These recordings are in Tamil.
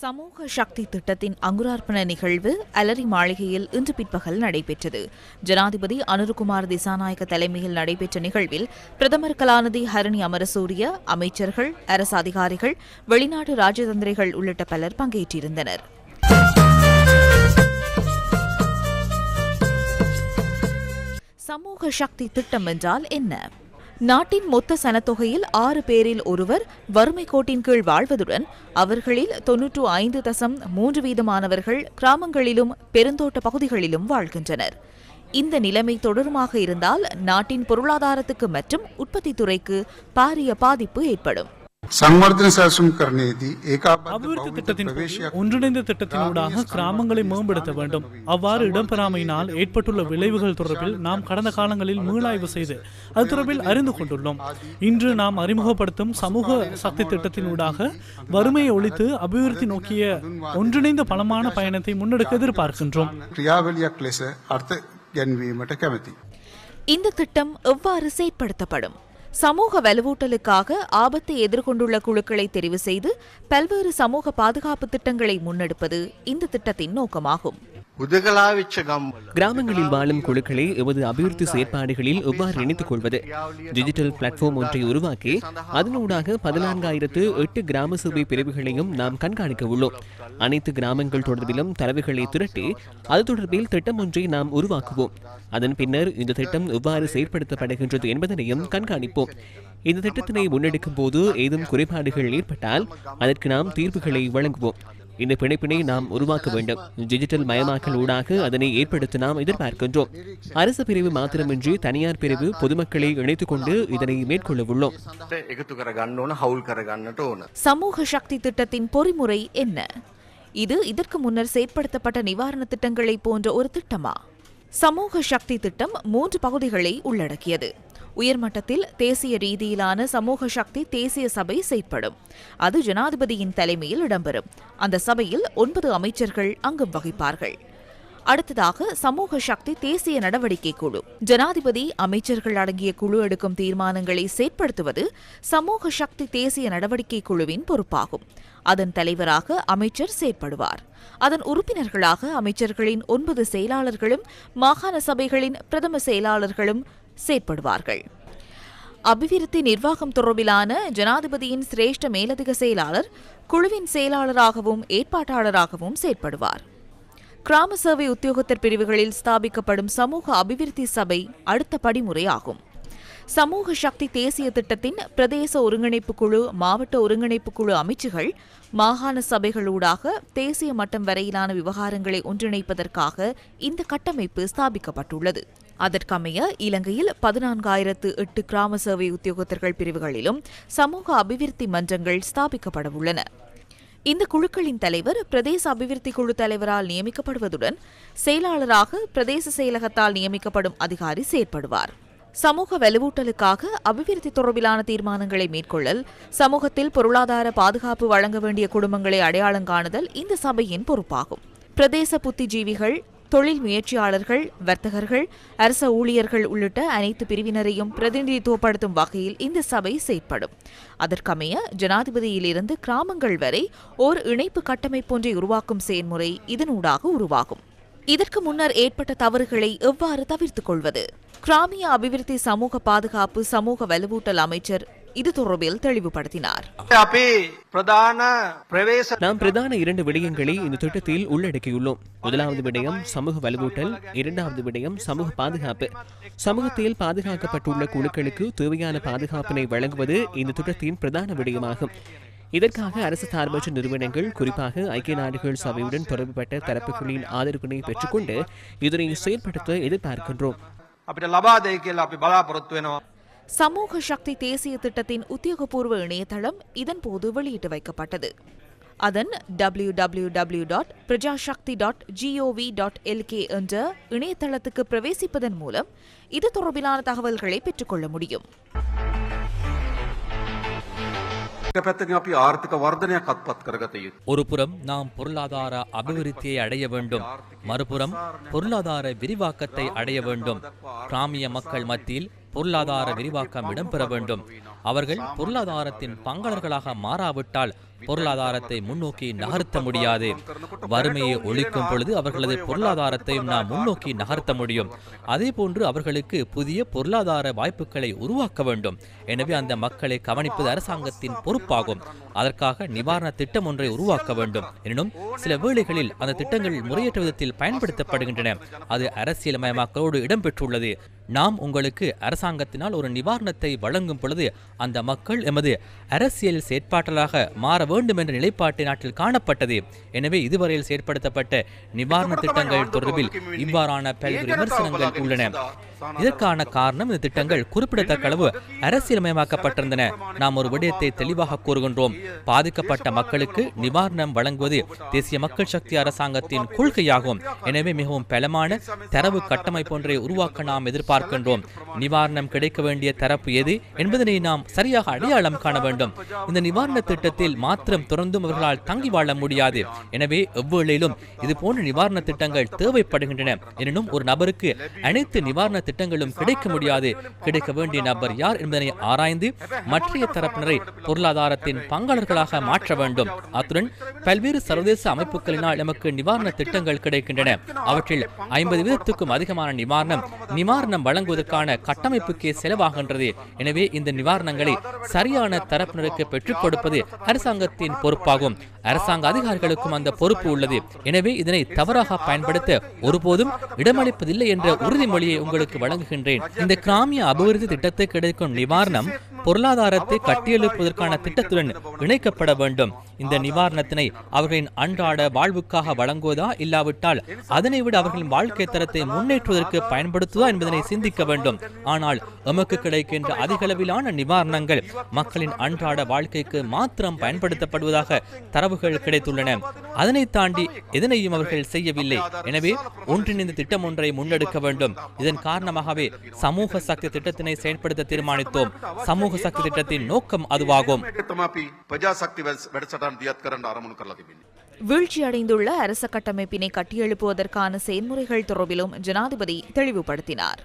சமூக சக்தி திட்டத்தின் அங்குரார்ப்பண நிகழ்வு அலரி மாளிகையில் இன்று பிற்பகல் நடைபெற்றது. ஜனாதிபதி அனுருகுமார் திசாநாயக்க தலைமையில் நடைபெற்ற நிகழ்வில் பிரதமர் கலாநிதி ஹரணி அமரசூரிய அமைச்சர்கள் அரசு அதிகாரிகள் வெளிநாட்டு ராஜதந்திரிகள் உள்ளிட்ட பலர் பங்கேற்றிருந்தனர். சமூக சக்தி திட்டம் என்றால் என்ன? நாட்டின் மொத்த சனத்தொகையில் ஆறு பேரில் ஒருவர் வறுமை கோட்டின் கீழ் வாழ்வதுடன் அவர்களில் தொன்னூற்று ஐந்து தசம் மூன்று வீதமானவர்கள் கிராமங்களிலும் பெருந்தோட்ட பகுதிகளிலும் வாழ்கின்றனர். இந்த நிலைமை தொடருமாக இருந்தால் நாட்டின் பொருளாதாரத்துக்கு மற்றும் உற்பத்தி துறைக்கு பாரிய பாதிப்பு ஏற்படும். அபிவிருத்தி திட்டத்தின் ஒன்றிணைந்த திட்டத்தினூடாக கிராமங்களை மேம்படுத்த வேண்டும். அவ்வாறு இடம்பெறாமையினால் ஏற்பட்டுள்ள விளைவுகள் தொடர்பில் நாம் கடந்த காலங்களில் மீளாய்வு செய்து அது தொடர்பில் அறிந்து கொண்டுள்ளோம். இன்று நாம் அறிமுகப்படுத்தும் சமூக சக்தி திட்டத்தினூடாக வறுமையை ஒழித்து அபிவிருத்தி நோக்கிய ஒன்றிணைந்த பலமான பயணத்தை முன்னெடுக்க எதிர்பார்க்கின்றோம். இந்த திட்டம் எவ்வாறு செயற்படுத்தப்படும்? சமூக வலுவூட்டலுக்காக ஆபத்தை எதிர்கொண்டுள்ள குழுக்களை தெரிவு செய்து பல்வேறு சமூக பாதுகாப்பு திட்டங்களை முன்னெடுப்பது இந்த திட்டத்தின் நோக்கமாகும். கிராமங்களில் வாழும் குழுக்களை எமது அபிவிருத்தி செயற்பாடுகளில் எவ்வாறு இணைத்துக் கொள்வது டிஜிட்டல் பிளாட்ஃபார்ம் ஒன்றை உருவாக்கி அதனூடாக பதினான்காயிரத்து எட்டு கிராம சபை பிரிவுகளையும் நாம் கண்காணிக்க உள்ளோம். அனைத்து கிராமங்கள் தொடர்பிலும் தரவுகளை திரட்டி அது தொடர்பில் திட்டம் ஒன்றை நாம் உருவாக்குவோம். அதன் பின்னர் இந்த திட்டம் எவ்வாறு செயற்படுத்தப்படுகின்றது என்பதனையும் கண்காணிப்போம். இந்த திட்டத்தினை முன்னெடுக்கும் போது ஏதும் குறைபாடுகள் ஏற்பட்டால் அதற்கு நாம் தீர்வுகளை வழங்குவோம். இந்த பிணைப்பினை நாம் உருவாக்க வேண்டும். டிஜிட்டல் மயமாக்கல் ஊடாக அதனை ஏற்படுத்த நாம் எதிர்பார்க்கின்றோம். அரசு பிரிவு மாத்திரமின்றி தனியார் பிரிவு பொதுமக்களை இணைத்துக் கொண்டு இதனை மேற்கொள்ள உள்ளோம். சமூக சக்தி திட்டத்தின் பொறிமுறை என்ன? இது இதற்கு முன்னர் செயற்படுத்தப்பட்ட நிவாரண திட்டங்களை போன்ற ஒரு திட்டமா? சமூக சக்தி திட்டம் மூன்று பகுதிகளை உள்ளடக்கியது. உயர்மட்டத்தில் தேசிய ரீதியிலான சமூக சக்தி தேசிய சபை செயற்படும். அது ஜனாதிபதியின் தலைமையில் இடம்பெறும். அந்த சபையில் ஒன்பது அமைச்சர்கள் அங்கு வகிப்பார்கள். அடுத்ததாக சமூக சக்தி தேசிய நடவடிக்கை குழு. ஜனாதிபதி அமைச்சர்கள் அடங்கிய குழு எடுக்கும் தீர்மானங்களை செயற்படுத்துவது சமூக சக்தி தேசிய நடவடிக்கை குழுவின் பொறுப்பாகும். அதன் தலைவராக அமைச்சர் செயற்படுவார். அதன் உறுப்பினர்களாக அமைச்சர்களின் ஒன்பது செயலாளர்களும் மாகாண சபைகளின் பிரதம செயலாளர்களும் செயற்படுவார்கள். அபிவிருத்தி நிர்வாகம் தொடர்பிலான ஜனாதிபதியின் சிரேஷ்ட மேலதிக செயலாளர் குழுவின் செயலாளராகவும் ஏற்பாட்டாளராகவும் செயற்படுவார். கிராம சேவை உத்தியோகத்தர் பிரிவுகளில் ஸ்தாபிக்கப்படும் சமூக அபிவிருத்தி சபை அடுத்த படிமுறையாகும். சமூக சக்தி தேசிய திட்டத்தின் பிரதேச ஒருங்கிணைப்பு குழு மாவட்ட ஒருங்கிணைப்பு குழு அமைச்சுகள் மாகாண சபைகளூடாக தேசிய மட்டம் வரையிலான விவகாரங்களை ஒன்றிணைப்பதற்காக இந்த கட்டமைப்பு ஸ்தாபிக்கப்பட்டுள்ளது. அதற்கமைய இலங்கையில் பதினான்காயிரத்து எட்டு கிராம சேவை உத்தியோகத்தர்கள் பிரிவுகளிலும் சமூக அபிவிருத்தி மன்றங்கள் ஸ்தாபிக்கப்படவுள்ளன. இந்த குழுக்களின் தலைவர் பிரதேச அபிவிருத்தி குழு தலைவரால் நியமிக்கப்படுவதுடன் செயலாளராக பிரதேச செயலகத்தால் நியமிக்கப்படும் அதிகாரி செயற்படுவார். சமூக வலுவூட்டலுக்காக அபிவிருத்தி தொடர்பிலான தீர்மானங்களை மேற்கொள்ளல் சமூகத்தில் பொருளாதார பாதுகாப்பு வழங்க வேண்டிய குடும்பங்களை அடையாளம் காணுதல் இந்த சபையின் பொறுப்பாகும். பிரதேச புத்திஜீவிகள் தொழில் முயற்சியாளர்கள் வர்த்தகர்கள் அரச ஊழியர்கள் உள்ளிட்ட அனைத்து பிரிவினரையும் பிரதிநிதித்துவப்படுத்தும் வகையில் இந்த சபை செயற்படும். அதற்கமைய ஜனாதிபதியிலிருந்து கிராமங்கள் வரை ஓர் இணைப்பு கட்டமைப்பொன்றை உருவாக்கும் செயல்முறை இதனூடாக உருவாகும். இதற்கு முன்னர் ஏற்பட்ட தவறுகளை எவ்வாறு தவிர்த்துக் கொள்வது? கிராமிய அபிவிருத்தி சமூக பாதுகாப்பு சமூக வலுவூட்டல் அமைச்சர் இது தொடர்பில் தெளிவுபடுத்தினார். நாம் பிரதான இரண்டு விடயங்களை இந்த திட்டத்தில் உள்ளடக்கியுள்ளோம். முதலாவது விடயம் சமூக வலுவூட்டல். இரண்டாவது விடயம் சமூக பாதுகாப்பு. சமூகத்தில் பாதுகாக்கப்பட்டுள்ள குழுக்களுக்கு தேவையான பாதுகாப்பினை வழங்குவது இந்த திட்டத்தின் பிரதான விடயமாகும். இதற்காக அரசு சார்பற்ற நிறுவனங்கள் குறிப்பாக ஐக்கிய நாடுகள் சபையுடன் தொடர்புபட்ட தரப்புகளின் ஆதரவினை பெற்றுக்கொண்டு இதனை செயல்படுத்த எதிர்பார்க்கின்றோம். சமூக சக்தி தேசிய திட்டத்தின் உத்தியோகபூர்வ இணையதளம் இதன் போது வெளியிட்டு வைக்கப்பட்டது. அதன் W W W dot Prajashakthi dot gov dot L K என்ற இணையதளத்துக்கு பிரவேசிப்பதன் மூலம் இது தொடர்பிலான தகவல்களை பெற்றுக்கொள்ள முடியும். ஒருபுறம் நாம் பொருளாதார அபிவிருத்தியை அடைய வேண்டும் மறுபுறம் பொருளாதார விரிவாக்கத்தை அடைய வேண்டும். கிராமிய மக்கள் மத்தியில் பொருளாதார விரிவாக்கம் இடம்பெற வேண்டும். அவர்கள் பொருளாதாரத்தின் பங்காளர்களாக மாறாவிட்டால் பொருளாதாரத்தை முன்னோக்கி நகர்த்த முடியாது. வறுமையை ஒழிக்கும் பொழுது அவர்களது பொருளாதாரத்தையும் நாம் முன்னோக்கி நகர்த்த முடியும். அதே போன்று அவர்களுக்கு புதிய பொருளாதார வாய்ப்புகளை உருவாக்க வேண்டும். எனவே அந்த மக்களை கவனிப்பது அரசாங்கத்தின் பொறுப்பாகும். அதற்காக நிவாரண திட்டம் ஒன்றை உருவாக்க வேண்டும். எனினும் சில வேளைகளில் அந்த திட்டங்கள் முறையற்ற விதத்தில் பயன்படுத்தப்படுகின்றன. அது அரசியலமயமாக்கலோடு இடம்பெற்றுள்ளது. நாம் உங்களுக்கு அரசாங்கத்தினால் ஒரு நிவாரணத்தை வழங்கும் பொழுது அந்த மக்கள் எமது அரசியல் செயற்பாட்டலாக மாற வேண்டும் என்ற நிலைப்பாட்டை நாட்டில் காணப்பட்டது. எனவே இதுவரையில் செயற்படுத்தப்பட்ட நிவாரண திட்டங்கள் தொடர்பில் இவ்வாறான பல்வேறு விமர்சனங்கள் உள்ளன. இதற்கான காரணம் இந்த திட்டங்கள் குறிப்பிடத்தக்க அளவு அரசியலமயமாக்கப்பட்டிருந்தன. நாம் ஒரு விடயத்தை தெளிவாக கூறுகின்றோம். பாதிக்கப்பட்ட மக்களுக்கு நிவாரணம் வழங்குவது தேசிய மக்கள் சக்தி அரசாங்கத்தின் கொள்கையாகும். எனவே மிகவும் பலமான தரவு கட்டமைப்பு ஒன்றை உருவாக்க நாம் எதிர்பார்க்கின்றோம். நிவாரணம் கிடைக்க வேண்டிய தரப்பு எது என்பதனை நாம் சரியாக அடையாளம் காண வேண்டும். இந்த நிவாரண திட்டத்தில் மாத்திரம் தொடர்ந்தும் அவர்களால் தங்கி வாழ முடியாது. எனவே எவ்வேளையிலும் இது போன்ற நிவாரண திட்டங்கள் தேவைப்படுகின்றன. எனினும் ஒரு நபருக்கு அனைத்து நிவாரண திட்டங்களும் கிடைக்க முடியாது. கிடைக்க வேண்டிய நபர் யார் என்பதனை ஆராய்ந்து மற்றைய தரப்பினரை பொருளாதாரத்தின் பங்காளர்களாக மாற்ற வேண்டும். அத்துடன் பல்வேறு சர்வதேச அமைப்புகளினால் நமக்கு நிவாரண திட்டங்கள் கிடைக்கின்றன. அவற்றில் ஐம்பது வீதத்துக்கும் அதிகமான நிவாரணம் நிவாரணம் வழங்குவதற்கான கட்டமைப்புக்கே செலவாகின்றது. எனவே இந்த நிவாரணங்களை சரியான தரப்பினருக்கு பெற்றுக் கொடுப்பது அரசாங்கத்தின் பொறுப்பாகும். அரசாங்க அதிகாரிகளுக்கும் அந்த பொறுப்பு உள்ளது. எனவே இதனை தவறாக பயன்படுத்த ஒருபோதும் இடமளிப்பதில்லை என்ற உறுதிமொழியை உங்களுக்கு வழங்குகின்றேன். இந்த கிராமிய அபிவிருத்தி திட்டத்தை கிடைக்கும் நிவாரணம் பொருளாதாரத்தை கட்டியெழுப்புவதற்கான திட்டத்துடன் இணைக்கப்பட வேண்டும். இந்த நிவாரணத்தினை அவர்களின் அன்றாட வாழ்வுக்காக வழங்குவதா இல்லாவிட்டால் அதனை விட அவர்களின் வாழ்க்கை தரத்தை முன்னேற்றுவதற்கு பயன்படுத்துவதா என்பதனை சிந்திக்க வேண்டும். ஆனால் எமக்கு கிடைக்கின்ற அதிகளவிலான நிவாரணங்கள் மக்களின் அன்றாட வாழ்க்கைக்கு மாத்திரம் பயன்படுத்தப்படுவதாக தரவுகள் கிடைத்துள்ளன. அதனை தாண்டி எதனையும் அவர்கள் செய்யவில்லை. எனவே ஒன்றிணைந்த திட்டம் ஒன்றை முன்னெடுக்க வேண்டும். இதன் காரணமாகவே சமூக சக்தி திட்டத்தினை செயல்படுத்த தீர்மானித்தோம். சமூக சக்தி திட்டத்தின் நோக்கம் அதுவாகும் வீழ்ச்சியடைந்துள்ள அரச கட்டமைப்பினை கட்டியெழுப்புவதற்கான செயல்முறைகள் தொடர்பிலும் ஜனாதிபதி தெளிவுபடுத்தினார்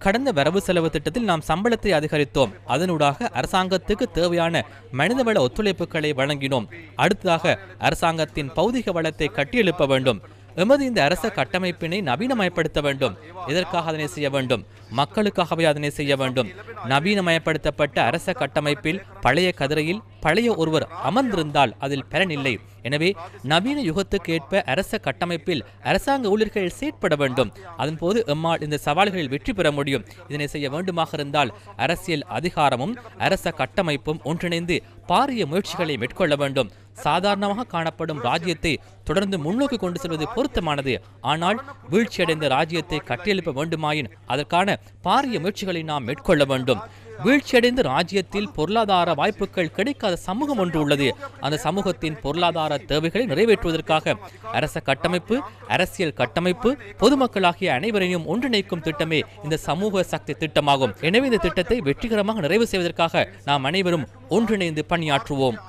கடந்த வரவு செலவு திட்டத்தில் நாம் சம்பளத்தை அதிகரித்தோம் அதனூடாக அரசாங்கத்துக்கு தேவையான மனிதவள ஒத்துழைப்புகளை வழங்கினோம் அடுத்ததாக அரசாங்கத்தின் பௌதிக வளத்தை கட்டியெழுப்ப வேண்டும் எமது இந்த அரச கட்டமைப்பினை நவீனமயப்படுத்த வேண்டும் இதற்காக அதனை செய்ய வேண்டும்? மக்களுக்காகவே அதனை செய்ய வேண்டும். நவீனமயப்படுத்தப்பட்ட அரச கட்டமைப்பில் பழைய கதிரையில் பழைய ஒருவர் அமர்ந்திருந்தால் அதில் பலனில்லை எனவே நவீன யுகத்துக்கு ஏற்ப அரச கட்டமைப்பில் அரசாங்க ஊழியர்கள் செயற்பட வேண்டும். அதன்போது எம்மால் இந்த சவால்களில் வெற்றி பெற முடியும். இதனை செய்ய வேண்டுமாக இருந்தால் அரசியல் அதிகாரமும் அரச கட்டமைப்பும் ஒன்றிணைந்து பாரிய முயற்சிகளை மேற்கொள்ள வேண்டும். சாதாரணமாக காணப்படும் ராஜ்யத்தை தொடர்ந்து முன்னோக்கி கொண்டு செல்வது பொருத்தமானது. ஆனால் வீழ்ச்சியடைந்த ராஜ்யத்தை கட்டியெழுப்ப வேண்டுமாயின் அதற்கான பாரிய முயற்சிகளை நாம் மேற்கொள்ள வேண்டும் வீழ்ச்சியடைந்த ராஜ்யத்தில் பொருளாதார வாய்ப்புகள் கிடைக்காத சமூகம் ஒன்று உள்ளது அந்த சமூகத்தின் பொருளாதார தேவைகளை நிறைவேற்றுவதற்காக அரச கட்டமைப்பு அரசியல் கட்டமைப்பு பொதுமக்கள் ஆகிய அனைவரையும் ஒன்றிணைக்கும் திட்டமே இந்த சமூக சக்தி திட்டமாகும் எனவே இந்த திட்டத்தை வெற்றிகரமாக நிறைவு செய்வதற்காக நாம் அனைவரும் ஒன்றிணைந்து பணியாற்றுவோம்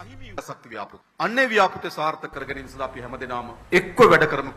සක්ති ව්‍යාපෘති. අන්නේ ව්‍යාපෘති සාර්ථක කර ගැනීම සඳහා අපි හැමදෙනාම එක්ව වැඩ කරමු.